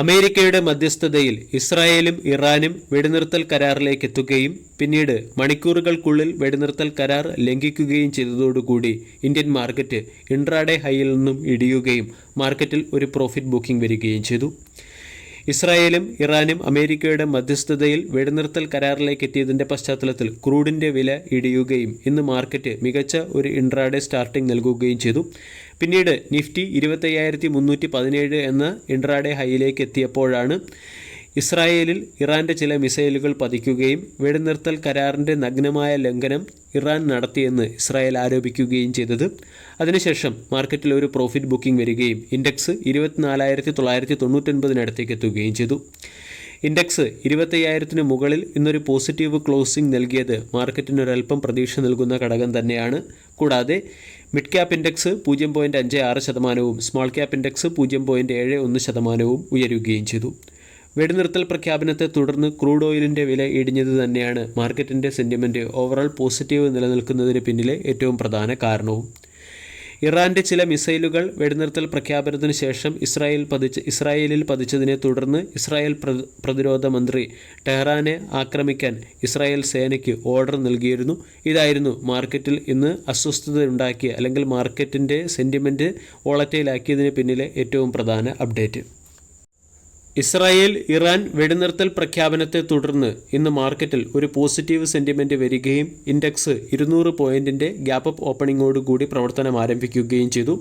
അമേരിക്കയുടെ മധ്യസ്ഥതയിൽ ഇസ്രായേലും ഇറാനും വെടിനിർത്തൽ കരാറിലേക്ക് എത്തുകയും പിന്നീട് മണിക്കൂറുകൾക്കുള്ളിൽ വെടിനിർത്തൽ കരാർ ലംഘിക്കുകയും ചെയ്തതോടുകൂടി ഇന്ത്യൻ മാർക്കറ്റ് ഇൻട്രാഡേ ഹൈയിൽ നിന്നും ഇടിയുകയും മാർക്കറ്റിൽ ഒരു പ്രോഫിറ്റ് ബുക്കിംഗ് വരികയും ചെയ്തു. ഇസ്രായേലും ഇറാനും അമേരിക്കയുടെ മധ്യസ്ഥതയിൽ വെടിനിർത്തൽ കരാറിലേക്ക് എത്തിയതിന്റെ പശ്ചാത്തലത്തിൽ ക്രൂഡിന്റെ വില ഇടിയുകയും ഇന്ന് മാർക്കറ്റ് മികച്ച ഒരു ഇൻട്രാഡേ സ്റ്റാർട്ടിംഗ് നൽകുകയും ചെയ്തു. പിന്നീട് നിഫ്റ്റി ഇരുപത്തയ്യായിരത്തി മുന്നൂറ്റി പതിനേഴ് എന്ന ഇൻട്രാഡേ ഹൈയിലേക്ക് എത്തിയപ്പോഴാണ് ഇസ്രായേലിൽ ഇറാന്റെ ചില മിസൈലുകൾ പതിക്കുകയും വെടിനിർത്തൽ കരാറിന്റെ നഗ്നമായ ലംഘനം ഇറാൻ നടത്തിയെന്ന് ഇസ്രായേൽ ആരോപിക്കുകയും ചെയ്തത്. അതിനുശേഷം മാർക്കറ്റിൽ ഒരു പ്രോഫിറ്റ് ബുക്കിംഗ് വരികയും ഇൻഡെക്സ് ഇരുപത്തിനാലായിരത്തി തൊള്ളായിരത്തി തൊണ്ണൂറ്റൊൻപതിനടുത്തേക്ക് എത്തുകയും ചെയ്തു. ഇൻഡെക്സ് ഇരുപത്തയ്യായിരത്തിന് മുകളിൽ ഇന്നൊരു പോസിറ്റീവ് ക്ലോസിംഗ് നൽകിയത് മാർക്കറ്റിനൊരൽപ്പം പ്രതീക്ഷ നൽകുന്ന ഘടകം തന്നെയാണ്. കൂടാതെ മിഡ് ക്യാപ്പ് ഇൻഡെക്സ് പൂജ്യം പോയിന്റ് അഞ്ച് ആറ് ശതമാനവും സ്മോൾ ക്യാപ്പ് ഇൻഡെക്സ് പൂജ്യം പോയിന്റ് ഏഴ് ഒന്ന് ശതമാനവും ഉയരുകയും ചെയ്തു. വെടിനിർത്തൽ പ്രഖ്യാപനത്തെ തുടർന്ന് ക്രൂഡ് ഓയിലിന്റെ വില ഇടിഞ്ഞത് തന്നെയാണ് മാർക്കറ്റിന്റെ സെന്റിമെന്റ് ഓവറോൾ പോസിറ്റീവ് നിലനിൽക്കുന്നതിന് പിന്നിലെ ഏറ്റവും പ്രധാന കാരണവും. ഇറാന്റെ ചില മിസൈലുകൾ വെടിനിർത്തൽ പ്രഖ്യാപനത്തിന് ശേഷം ഇസ്രായേൽ പതിച്ച് ഇസ്രായേലിൽ പതിച്ചതിനെ തുടർന്ന് ഇസ്രായേൽ പ്രതിരോധ മന്ത്രി ടെഹ്റാനെ ആക്രമിക്കാൻ ഇസ്രായേൽ സേനയ്ക്ക് ഓർഡർ നൽകിയിരുന്നു. ഇതായിരുന്നു മാർക്കറ്റിൽ ഇന്ന് അസ്വസ്ഥതയുണ്ടാക്കിയ അല്ലെങ്കിൽ മാർക്കറ്റിന്റെ സെന്റിമെന്റ് വോളറ്റൈലാക്കിയതിന് പിന്നിലെ ഏറ്റവും പ്രധാന അപ്ഡേറ്റ്. ഇസ്രായേൽ ഇറാൻ വെടിനിർത്തൽ പ്രഖ്യാപനത്തെ തുടർന്ന് ഇന്ന് മാർക്കറ്റിൽ ഒരു പോസിറ്റീവ് സെന്റിമെന്റ് വരികയും ഇൻഡെക്സ് ഇരുന്നൂറ് പോയിന്റിന്റെ ഗ്യാപ്പ് അപ്പ് ഓപ്പണിംഗോടുകൂടി പ്രവർത്തനം ആരംഭിക്കുകയും ചെയ്തു.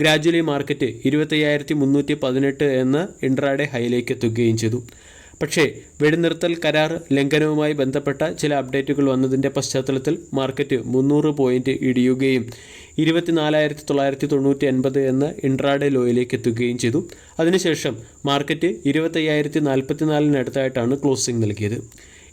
ഗ്രാജുവലി മാർക്കറ്റ് ഇരുപത്തയ്യായിരത്തി മുന്നൂറ്റി പതിനെട്ട് എന്ന ഇൻട്രാഡേ ഹൈയിലേക്ക് എത്തുകയും ചെയ്തു. പക്ഷേ വെടിനിർത്തൽ കരാർ ലംഘനവുമായി ബന്ധപ്പെട്ട ചില അപ്ഡേറ്റുകൾ വന്നതിന്റെ പശ്ചാത്തലത്തിൽ മാർക്കറ്റ് മുന്നൂറ് പോയിന്റ് ഇടിയുകയും ഇരുപത്തിനാലായിരത്തി തൊള്ളായിരത്തി തൊണ്ണൂറ്റി എന്ന ഇൻട്രാഡേ ലോയിലേക്ക് എത്തുകയും ചെയ്തു. അതിനുശേഷം മാർക്കറ്റ് ഇരുപത്തയ്യായിരത്തി നാൽപ്പത്തിനാലിനടുത്തായിട്ടാണ് ക്ലോസിംഗ് നൽകിയത്.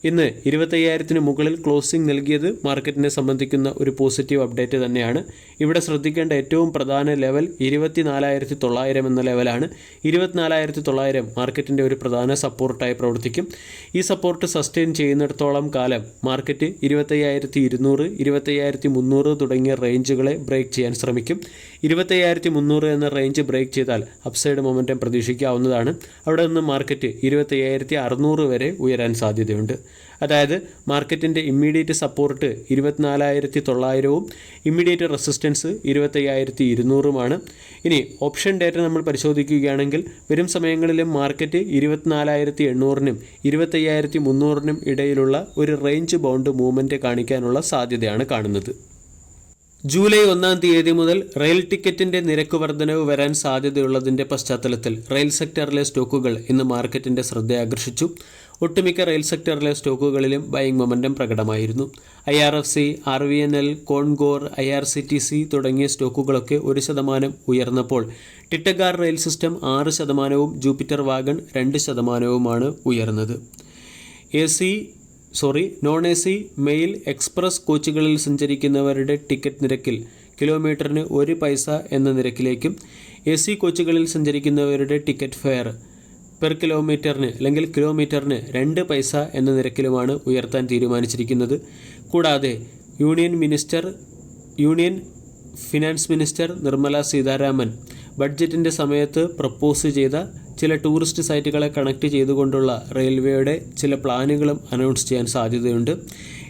ഇന്ന് ഇരുപത്തയ്യായിരത്തിന് മുകളിൽ ക്ലോസിംഗ് നൽകിയത് മാർക്കറ്റിനെ സംബന്ധിക്കുന്ന ഒരു പോസിറ്റീവ് അപ്ഡേറ്റ് തന്നെയാണ്. ഇവിടെ ശ്രദ്ധിക്കേണ്ട ഏറ്റവും പ്രധാന ലെവൽ ഇരുപത്തിനാലായിരത്തി തൊള്ളായിരം എന്ന ലെവലാണ്. ഇരുപത്തിനാലായിരത്തി തൊള്ളായിരം മാർക്കറ്റിന്റെ ഒരു പ്രധാന സപ്പോർട്ടായി പ്രവർത്തിക്കും. ഈ സപ്പോർട്ട് സസ്റ്റെയിൻ ചെയ്യുന്നിടത്തോളം കാലം മാർക്കറ്റ് ഇരുപത്തയ്യായിരത്തി ഇരുന്നൂറ് ഇരുപത്തയ്യായിരത്തി മുന്നൂറ് തുടങ്ങിയ റേഞ്ചുകളെ ബ്രേക്ക് ചെയ്യാൻ ശ്രമിക്കും. ഇരുപത്തയ്യായിരത്തി മുന്നൂറ് എന്ന റേഞ്ച് ബ്രേക്ക് ചെയ്താൽ അപ്സൈഡ് മൊമെന്റം പ്രതീക്ഷിക്കാവുന്നതാണ്. അവിടെ നിന്ന് മാർക്കറ്റ് ഇരുപത്തയ്യായിരത്തി അറുന്നൂറ് വരെ ഉയരാൻ സാധ്യതയുണ്ട്. അതായത് മാർക്കറ്റിന്റെ ഇമ്മീഡിയറ്റ് സപ്പോർട്ട് ഇരുപത്തിനാലായിരത്തി തൊള്ളായിരവും ഇമ്മീഡിയറ്റ് റെസിസ്റ്റൻസ് ഇരുപത്തയ്യായിരത്തി ഇരുന്നൂറുമാണ് ഇനി ഓപ്ഷൻ ഡേറ്റ നമ്മൾ പരിശോധിക്കുകയാണെങ്കിൽ വരും സമയങ്ങളിലും മാർക്കറ്റ് ഇരുപത്തിനാലായിരത്തി എണ്ണൂറിനും ഇരുപത്തയ്യായിരത്തി മുന്നൂറിനും ഇടയിലുള്ള ഒരു റേഞ്ച് ബൗണ്ട് മൂവ്മെന്റ് കാണിക്കാനുള്ള സാധ്യതയാണ് കാണുന്നത്. ജൂലൈ ഒന്നാം തീയതി മുതൽ റെയിൽ ടിക്കറ്റിന്റെ നിരക്ക് വർധനവ് വരാൻ സാധ്യതയുള്ളതിന്റെ പശ്ചാത്തലത്തിൽ റെയിൽ സെക്ടറിലെ സ്റ്റോക്കുകൾ ഇന്ന് മാർക്കറ്റിന്റെ ശ്രദ്ധ ആകർഷിച്ചു. ഒട്ടുമിക്ക റെയിൽ സെക്ടറിലെ സ്റ്റോക്കുകളിലും buying momentum പ്രകടമായിരുന്നു. I R F C R V N L Concor I R C T C തുടങ്ങിയ സ്റ്റോക്കുകളൊക്കെ ഒരു ശതമാനം ഉയർന്നപ്പോൾ ടിറ്റഗാർ റെയിൽ സിസ്റ്റം ആറ് ശതമാനവും ജൂപ്പിറ്റർ വാഗൺ രണ്ട് ശതമാനവുമാണ് ഉയർന്നത്. A C sorry non A C mail express കോച്ചുകളിൽ സഞ്ചരിക്കുന്നവരുടെ ടിക്കറ്റ് നിരക്കിൽ കിലോമീറ്ററിന് ഒരു പൈസ എന്ന നിരക്കിലേക്കും എ സി കോച്ചുകളിൽ സഞ്ചരിക്കുന്നവരുടെ ടിക്കറ്റ് ഫെയർ പെർ കിലോമീറ്ററിന് അല്ലെങ്കിൽ കിലോമീറ്ററിന് രണ്ട് പൈസ എന്ന നിരക്കിലുമാണ് ഉയർത്താൻ തീരുമാനിച്ചിരിക്കുന്നത്. കൂടാതെ union minister union finance minister Nirmala Sitharaman ബഡ്ജറ്റിന്റെ സമയത്ത് പ്രപ്പോസ് ചെയ്ത ചില ടൂറിസ്റ്റ് സൈറ്റുകളെ കണക്ട് ചെയ്തുകൊണ്ടുള്ള റെയിൽവേയുടെ ചില പ്ലാനുകളും അനൗൺസ് ചെയ്യാൻ സാധ്യതയുണ്ട്.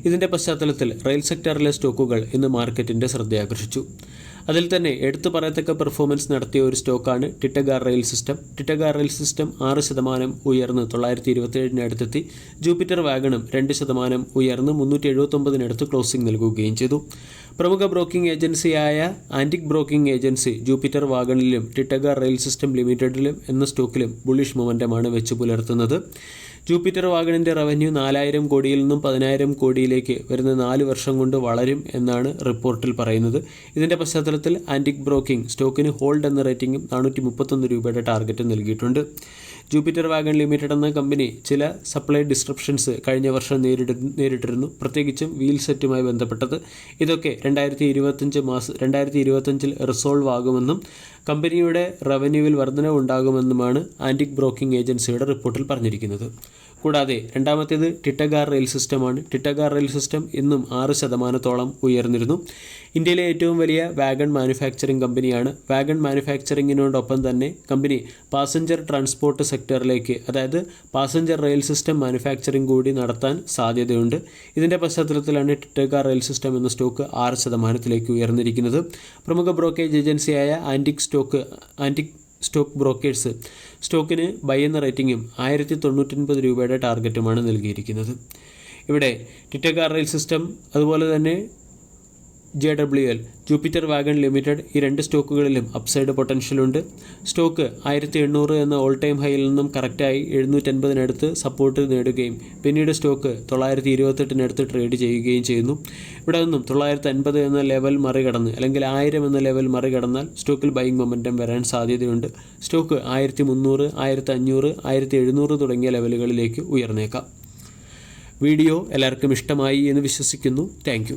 ഇതിന്റെ പശ്ചാത്തലത്തിൽ റെയിൽ സെക്ടറിലെ സ്റ്റോക്കുകൾ ഇന്ന് മാർക്കറ്റിന്റെ ശ്രദ്ധയാകർഷിച്ചു. അതിൽ തന്നെ എടുത്തു പറയത്തക്ക പെർഫോമൻസ് നടത്തിയ ഒരു സ്റ്റോക്കാണ് Titagarh rail system. Titagarh rail system ആറ് ശതമാനം ഉയർന്ന് തൊള്ളായിരത്തി ഇരുപത്തിയേഴിന് അടുത്തെത്തി. ജൂപ്പിറ്റർ വാഗണും രണ്ട് ശതമാനം ഉയർന്ന് മുന്നൂറ്റി എഴുപത്തൊമ്പതിനടുത്ത് ക്ലോസിംഗ് നൽകുകയും ചെയ്തു. പ്രമുഖ ബ്രോക്കിംഗ് ഏജൻസിയായ ആന്റിക് ബ്രോക്കിംഗ് ഏജൻസി ജൂപ്പിറ്റർ വാഗണിലും ടിറ്റഗാർ റെയിൽ സിസ്റ്റം ലിമിറ്റഡിലും എന്ന സ്റ്റോക്കിലും ബുള്ളിഷ് മൊമെന്റമാണ് വെച്ച് പുലർത്തുന്നത്. ജൂപ്പിറ്റർ വാഗണിന്റെ റവന്യൂ നാലായിരം കോടിയിൽ നിന്നും പതിനായിരം കോടിയിലേക്ക് വരുന്ന നാല് വർഷം കൊണ്ട് വളരും എന്നാണ് റിപ്പോർട്ടിൽ പറയുന്നത്. ഇതിന്റെ പശ്ചാത്തലത്തിൽ ആന്റിക് ബ്രോക്കിംഗ് സ്റ്റോക്കിന് ഹോൾഡ് എന്ന റേറ്റിംഗും നാനൂറ്റി മുപ്പത്തൊന്ന് രൂപയുടെ ടാർഗറ്റ് നൽകിയിട്ടുണ്ട്. ജൂപ്പിറ്റർ വാഗൺ ലിമിറ്റഡ് എന്ന കമ്പനി ചില സപ്ലൈ ഡിസ്ട്രപ്ഷൻസ് കഴിഞ്ഞ വർഷം നേരിട നേരിട്ടിരുന്നു. പ്രത്യേകിച്ചും വീൽ സെറ്റുമായി ബന്ധപ്പെട്ടത്. ഇതൊക്കെ രണ്ടായിരത്തി ഇരുപത്തഞ്ച് മാസം രണ്ടായിരത്തി ഇരുപത്തഞ്ചിൽ റിസോൾവ് ആകുമെന്നും കമ്പനിയുടെ റവന്യൂവിൽ വർധനവ് ഉണ്ടാകുമെന്നുമാണ് ആന്റിക് ബ്രോക്കിംഗ് ഏജൻസിയുടെ റിപ്പോർട്ടിൽ പറഞ്ഞിരിക്കുന്നത്. കൂടാതെ രണ്ടാമത്തേത് ടിറ്റഗാർ റെയിൽ സിസ്റ്റമാണ്. ടിറ്റഗാർ റെയിൽ സിസ്റ്റം ഇന്നും ആറ് ശതമാനത്തോളം ഉയർന്നിരുന്നു. ഇന്ത്യയിലെ ഏറ്റവും വലിയ വാഗൺ മാനുഫാക്ചറിംഗ് കമ്പനിയാണ്. വാഗൺ മാനുഫാക്ചറിങ്ങിനോടൊപ്പം തന്നെ കമ്പനി പാസഞ്ചർ ട്രാൻസ്പോർട്ട് സെക്ടറിലേക്ക് അതായത് പാസഞ്ചർ റെയിൽ സിസ്റ്റം മാനുഫാക്ചറിംഗ് കൂടി നടത്താൻ സാധ്യതയുണ്ട്. ഇതിന്റെ പശ്ചാത്തലത്തിലാണ് ടിറ്റഗാർ റെയിൽ സിസ്റ്റം എന്ന സ്റ്റോക്ക് ആറ് ശതമാനത്തിലേക്ക് ഉയർന്നിരിക്കുന്നത്. പ്രമുഖ ബ്രോക്കേജ് ഏജൻസിയായ Antique stock Antique stock brokers സ്റ്റോക്കിന് buy എന്ന റേറ്റിംഗും ആയിരത്തി തൊണ്ണൂറ്റൊൻപത് രൂപയുടെ ടാർഗറ്റുമാണ് നൽകിയിരിക്കുന്നത്. ഇവിടെ ടിറ്റക റെയിൽ സിസ്റ്റം അതുപോലെ തന്നെ J W L Jupiter wagon limited ഈ രണ്ട് സ്റ്റോക്കുകളിലും അപ്സൈഡ് പൊട്ടൻഷ്യലുണ്ട് സ്റ്റോക്ക് ആയിരത്തി എണ്ണൂറ് എന്ന ഓൾ ടൈം ഹൈയിൽ നിന്നും കറക്റ്റായി എഴുന്നൂറ്റൻപതിനടുത്ത് സപ്പോർട്ട് നേടുകയും പിന്നീട് സ്റ്റോക്ക് തൊള്ളായിരത്തി ഇരുപത്തെട്ടിനടുത്ത് ട്രേഡ് ചെയ്യുകയും ചെയ്യുന്നു. ഇവിടെ നിന്നും തൊള്ളായിരത്തി അൻപത് എന്ന ലെവൽ മറികടന്ന് അല്ലെങ്കിൽ ആയിരം എന്ന ലെവൽ മറികടന്നാൽ സ്റ്റോക്കിൽ ബൈങ് മൊമെന്റം വരാൻ സാധ്യതയുണ്ട്. സ്റ്റോക്ക് ആയിരത്തി മുന്നൂറ് ആയിരത്തി അഞ്ഞൂറ് ആയിരത്തി എഴുന്നൂറ് തുടങ്ങിയ ലെവലുകളിലേക്ക് ഉയർന്നേക്കാം. വീഡിയോ എല്ലാവർക്കും ഇഷ്ടമായി എന്ന് വിശ്വസിക്കുന്നു. താങ്ക്